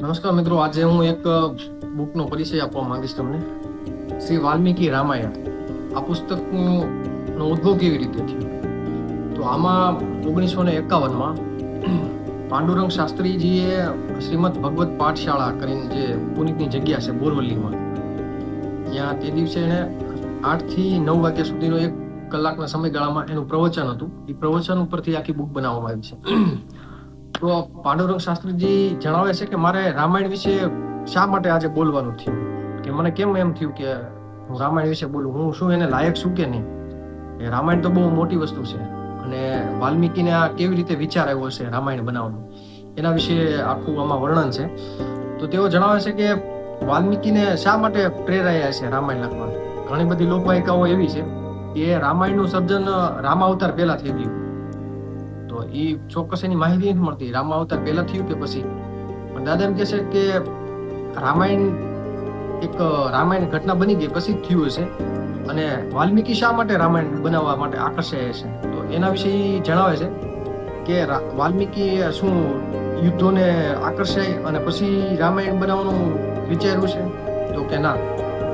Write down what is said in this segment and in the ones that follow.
નમસ્કાર મિત્રો, આજે હું એક બુકનો પરિચય આપવા માંગીશ તમને. શ્રી વાલ્મીકી રામાયણ. આ પુસ્તકનું ઉદ્ભવ કેવી રીતે થયો? તો આમાં ઓગણીસો ને એકાવનમાં પાંડુરંગ શાસ્ત્રીજીએ શ્રીમદ ભગવત પાઠશાળા કરીને જે પુનિતની જગ્યા છે બોરવલીમાં, ત્યાં તે દિવસે એણે આઠથી નવ વાગ્યા સુધીનો એક કલાકના સમયગાળામાં એનું પ્રવચન હતું. એ પ્રવચન ઉપરથી આખી બુક બનાવવામાં આવી છે. તો પાંડુરંગ શાસ્ત્રીજી જણાવે છે કે મારે રામાયણ વિશે શા માટે આજે બોલવાનું થયું? કે મને કેમ એમ થયું કે હું રામાયણ વિશે બોલું? હું શું એને લાયક છું કે નહીં? એ રામાયણ તો બહુ મોટી વસ્તુ છે. અને વાલ્મીકીને આ કેવી રીતે વિચાર આવ્યો છે રામાયણ બનાવવાનો? એના વિશે આખું આમાં વર્ણન છે. તો તેઓ જણાવે છે કે વાલ્મીકીને શા માટે પ્રેરાયા છે રામાયણ લખવા? ઘણી બધી લોકવાયકાઓ એવી છે કે રામાયણનું સર્જન રામાવતાર પહેલા થઈ ગયું. તો એ ચોક્કસ એની માહિતી નથી મળતી. રામ અવતાર પહેલા થયું કે પછી? પણ દાદા એમ કહે છે કે રામાયણ એક રામાયણ ઘટના બની ગઈ પછી થયું હશે. અને વાલ્મીકી શા માટે રામાયણ બનાવવા માટે આકર્ષાય છે? તો એના વિશે એ જણાવે છે કે વાલ્મીકી શું યુદ્ધોને આકર્ષાય અને પછી રામાયણ બનાવવાનું વિચાર્યું છે? તો કે ના.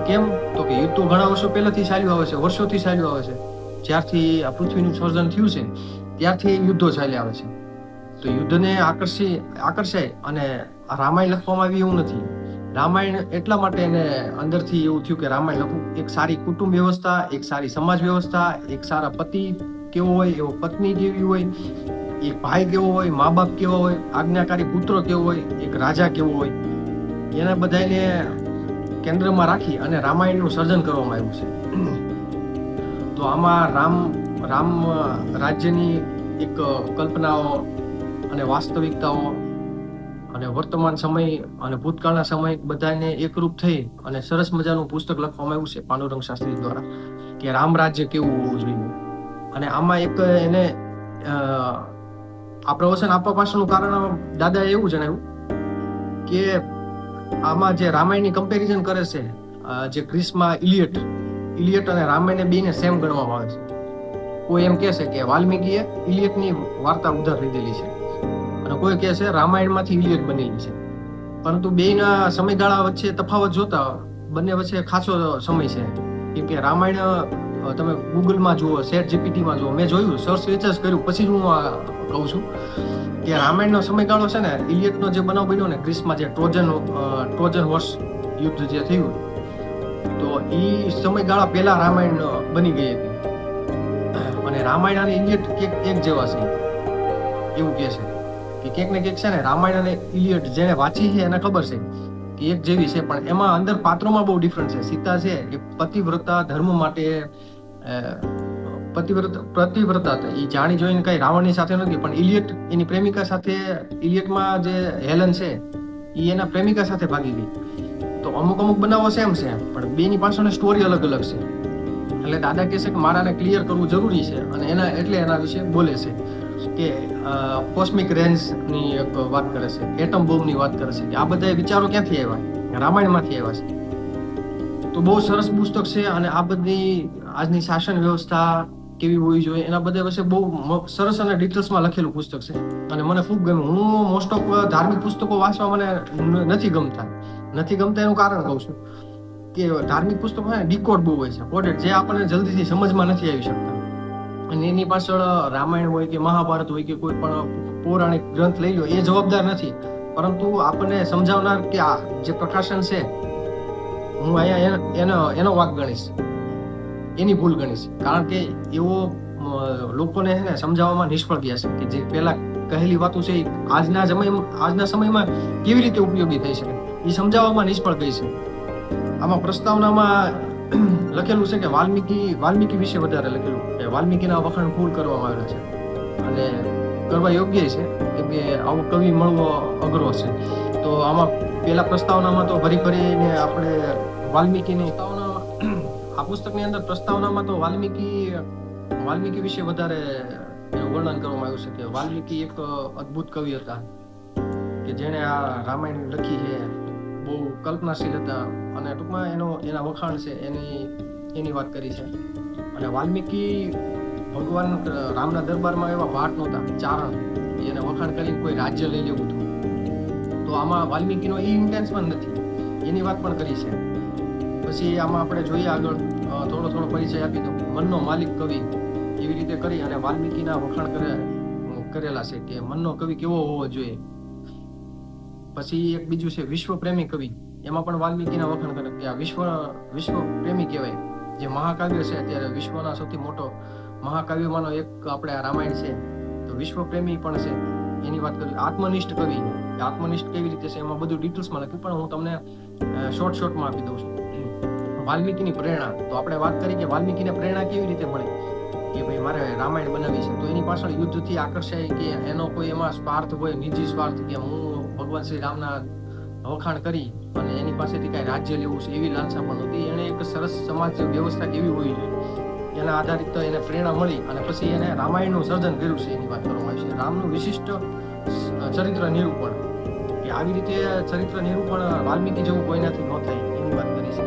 કેમ? તો કે યુદ્ધ તો ઘણા વર્ષો પહેલાથી ચાલ્યું આવે છે, વર્ષોથી ચાલ્યું આવે છે. જ્યારથી આ પૃથ્વીનું સર્જન થયું છે. ત્યારથી યુદ્ધો ચાલ્યા આવે છે. તો યુદ્ધને આકર્ષી આકર્ષાય અને રામાયણ લખવામાં આવી એવું નથી. રામાયણ એટલા માટે એને અંદરથી એવું થયું કે રામાયણ લખવું, એક સારી કુટુંબ વ્યવસ્થા, એક સારી સમાજ વ્યવસ્થા, એક સારા પતિ કેવો હોય, એવો પત્ની કેવી હોય, એક ભાઈ કેવો હોય મા બાપ કેવો હોય, આજ્ઞાકારી પુત્ર કેવો હોય, એક રાજા કેવો હોય, એના બધાને કેન્દ્રમાં રાખી અને રામાયણનું સર્જન કરવામાં આવ્યું છે. તો આમાં રામ રામ, રાજ્યની એક કલ્પનાઓ અને વાસ્તવિકતાઓ અને વર્તમાન સમય અને ભૂતકાળના સમય બધાને એકરૂપ થઈ અને સરસ મજાનું પુસ્તક લખવામાં આવ્યું છે પાંડુરંગ શાસ્ત્રી દ્વારા કે રામ રાજ્ય કેવું હોવું જોઈએ. અને આમાં એક એને આ પ્રવચન આપવા પાછળનું કારણ દાદાએ એવું જણાવ્યું કે આમાં જે રામાયણની કમ્પેરિઝન કરે છે જે ગ્રીસમાં ઇલિયટ ઇલિયટ અને રામાયણને બેને સેમ ગણવામાં આવે છે. કોઈ એમ કહે છે કે વાલ્મીકીએ ઇલિયટની વાર્તા ઉધાર લીધેલી છે. અને કોઈ કહે છે રામાયણમાંથી ઇલિયટ બનેલી છે. પરંતુ બેના સમયગાળા વચ્ચે તફાવત જોતા બંને વચ્ચે ખાસો સમય છે. કેમ કે રામાયણ તમે ગૂગલમાં જુઓ સેટ જીપીટીમાં જુઓ, મેં જોયું સર્ચ રિસર્ચ કર્યું, પછી જ હું આ કહું છું કે રામાયણનો સમયગાળો છે ને, ઇલિયટનો જે બનાવ બન્યો ને ગ્રીસમાં જે ટ્રોજન ટ્રોજન હોર્સ યુદ્ધ જે થયું, તો એ સમયગાળા પહેલા રામાયણ બની ગઈ હતી. અને રામાયણ અને ઇલિયટ એક એક જેવા છે. એવું કહે છે કે ક્યાંક ને ક્યાંક છે ને રામાયણ અને ઇલિયટ જેને વાંચી છે એને ખબર છે કે એક જેવી છે, પણ એમાં અંદર પાત્રોમાં બહુ ડિફરન્ટ છે. સીતા છે એ પતિવ્રતા ધર્મ માટે પતિવ્રત પતિવ્રતા એ જાણી જોઈને કઈ રાવણની સાથે નથી, પણ ઇલિયટ એની પ્રેમિકા સાથે, ઇલિયટમાં જે હેલન છે એ એના પ્રેમિકા સાથે ભાગી ગઈ. તો અમુક અમુક બનાવો સેમ છે, પણ બેની પાછળની સ્ટોરી અલગ અલગ છે. એટલે દાદા કહે કે મારાને ક્લિયર કરવું જરૂરી છે અને એના એટલે એના વિશે બોલે છે કે કોસ્મિક રેન્જની એક વાત કરે છે એટમ બોમ્બની વાત કરે છે કે આ બધા વિચારો ક્યાંથી આવ્યા? રામાયણમાંથી આવ્યા છે. તો બહુ સરસ પુસ્તક છે અને આ બધી આજની શાસન વ્યવસ્થા કેવી હોવી જોઈએ એના બધા વિશે બહુ સરસ અને ડિટેલ્સમાં લખેલું પુસ્તક છે. અને મને ખૂબ ગમ્યું. હું મોસ્ટ ઓફ ધાર્મિક પુસ્તકો વાંચવા મને નથી ગમતા. નથી ગમતા એનું કારણ કહું છું. કે ધાર્મિક પુસ્તકો છે ને ડીકોડ બહુ હોય છે. કોડેડ જે આપણને જલ્દીથી સમજમાં નથી આવી શકતા. અને એની પાછળ રામાયણ હોય કે મહાભારત હોય કે કોઈ પણ પૌરાણિક ગ્રંથ લઈ લો, એ જવાબદાર નથી. પરંતુ આપણને સમજાવનાર કે આ જે પ્રકાશન છે, હું અહીંયા એનો- એનો વાક ગણીશ. એની ભૂલ ગણીશ. કારણ કે એવો લોકોને છે ને સમજાવવામાં નિષ્ફળ ગયા છે કે જે પહેલા કહેલી વાતો છે આજના સમય આજના સમયમાં કેવી રીતે ઉપયોગી થઈ શકે? એ સમજાવવામાં નિષ્ફળ ગઈ છે. આમાં પ્રસ્તાવનામાં લખેલું છે કે વાલ્મીકી વાલ્મીકી વિશે વધારે લખેલું કે વાલ્મીકીના વખાણ ફૂલ કરવામાં આવેલા છે. અને કરવા યોગ્ય છે, કેમ કે આવો કવિ મળવો અઘરો છે. તો આમાં પેલા પ્રસ્તાવનામાં તો ભરી ભરીને આપણે વાલ્મીકીની આ પુસ્તકની અંદર પ્રસ્તાવનામાં તો વાલ્મીકી વાલ્મીકી વિશે વધારે વર્ણન કરવામાં આવ્યું છે કે વાલ્મીકી એક અદ્ભુત કવિ હતા. કે જેણે આ રામાયણ લખી છે. બહુ કલ્પનાશીલ હતા અને ટૂંકમાં એનો, એના વખાણ છે, એની એની વાત કરી છે. અને વાલ્મીકી ભગવાન રામના દરબારમાં એવા ભાટ નહોતા, ચારણ. એને વખાણ કરીને કોઈ રાજ્ય લઈ લેવું હતું. તો આમાં વાલ્મીકીનો એ ઇન્ટેન્સ પણ નથી. એની વાત પણ કરી છે. પછી આમાં આપણે જોઈએ આગળ થોડો થોડો પરિચય આપી દઉં. મનનો માલિક કવિ એવી રીતે કરી અને વાલ્મીકીના વખાણ કરે કરેલા છે કે મનનો કવિ કેવો હોવો જોઈએ. પછી એક બીજું છે વિશ્વ પ્રેમી કવિ. એમાં પણ વાલ્મીકીના વખાણ કરે કે આ વિશ્વ વિશ્વ પ્રેમી કહેવાય. જે મહાકાવ્ય છે અત્યારે વિશ્વના સૌથી મોટો મહાકાવ્યમાંનો એક આપણે આ રામાયણ છે. તો વિશ્વ પ્રેમી પણ છે. એની વાત કરી આત્મનિષ્ઠ કવિ. આત્મનિષ્ઠ કેવી રીતે છે એમાં બધું ડિટેલ્સમાં લખ્યું પણ હું તમને શોર્ટ શોર્ટમાં આપી દઉં છું. વાલ્મીકીની પ્રેરણા. તો આપણે વાત કરી કે વાલ્મીકીને પ્રેરણા કેવી રીતે મળી? કે ભાઈ મારે રામાયણ બનાવી છે. તો એની પાછળ યુદ્ધથી આકર્ષાય કે એનો કોઈ એમાં સ્વાર્થ હોય, નિજી સ્વાર્થ કે હું ભગવાન શ્રી રામના વખાણ કરી અને એની પાસેથી કાંઈ રાજ્ય લેવું છે એવી લાલસા પણ હતી એણે એક સરસ સમાજ વ્યવસ્થા કેવી હોવી જોઈએ એના આધારિત એને પ્રેરણા મળી અને પછી એને રામાયણનું સર્જન કર્યું છે એની વાત કરવામાં આવી છે. રામનું વિશિષ્ટ ચરિત્ર નિરૂપણ. કે આવી રીતે ચરિત્ર નિરૂપણ વાલ્મીકી જેવું કોઈનાથી ન થાય એની વાત કરી છે.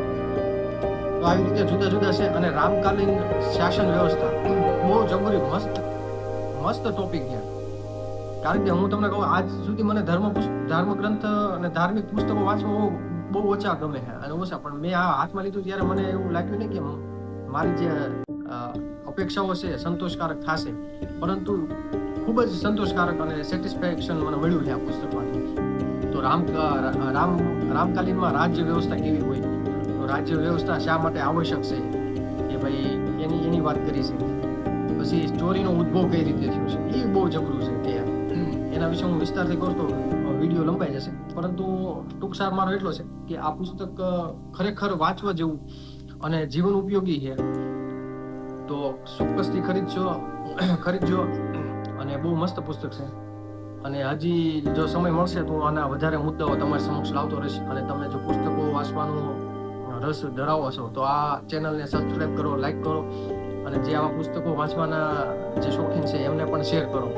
તો આવી રીતે જુદા જુદા છે અને રામકાલીન શાસન વ્યવસ્થા. બહુ જબરી મસ્ત મસ્ત ટોપિક છે. કારણ કે હું તમને કહું, આજ સુધી મને ધર્મ ધર્મ ગ્રંથ અને ધાર્મિક પુસ્તકો વાંચવા બહુ ઓછા ગમે છે અને ઓછા, પણ મેં આ હાથમાં લીધું ત્યારે મને એવું લાગ્યું નહીં કે મારી જે અપેક્ષાઓ છે સંતોષકારક થશે. પરંતુ ખૂબ જ સંતોષકારક અને સેટિસ્ફેક્શન મને મળ્યું છે આ પુસ્તકમાંથી. તો રામ રામ, રામકાલીનમાં રાજ્ય વ્યવસ્થા કેવી હોય? તો રાજ્ય વ્યવસ્થા શા માટે આવશ્યક છે? કે ભાઈ, એની એની વાત કરી છે. પછી સ્ટોરીનો ઉદ્ભવ કઈ રીતે થયો છે? એ બહુ જબરું છે કે એના વિશે હું વિસ્તારથી કરતો વીડિયો લંબાઈ જશે. પરંતુ ટૂંક સાર મારો એટલો છે કે આ પુસ્તક ખરેખર વાંચવા જેવું અને જીવન ઉપયોગી છે. તો ચોક્કસથી ખરીદજો ખરીદજો અને બહુ મસ્ત પુસ્તક છે. અને હજી જો સમય મળશે તો આના વધારે મુદ્દાઓ તમારી સમક્ષ લાવતો રહીશ. અને તમે જો પુસ્તકો વાંચવાનું રસ ધરાવો છો, તો આ ચેનલને સબસ્ક્રાઈબ કરો લાઈક કરો. અને જે આવા પુસ્તકો વાંચવાના જે શોખીન છે એમને પણ શેર કરો.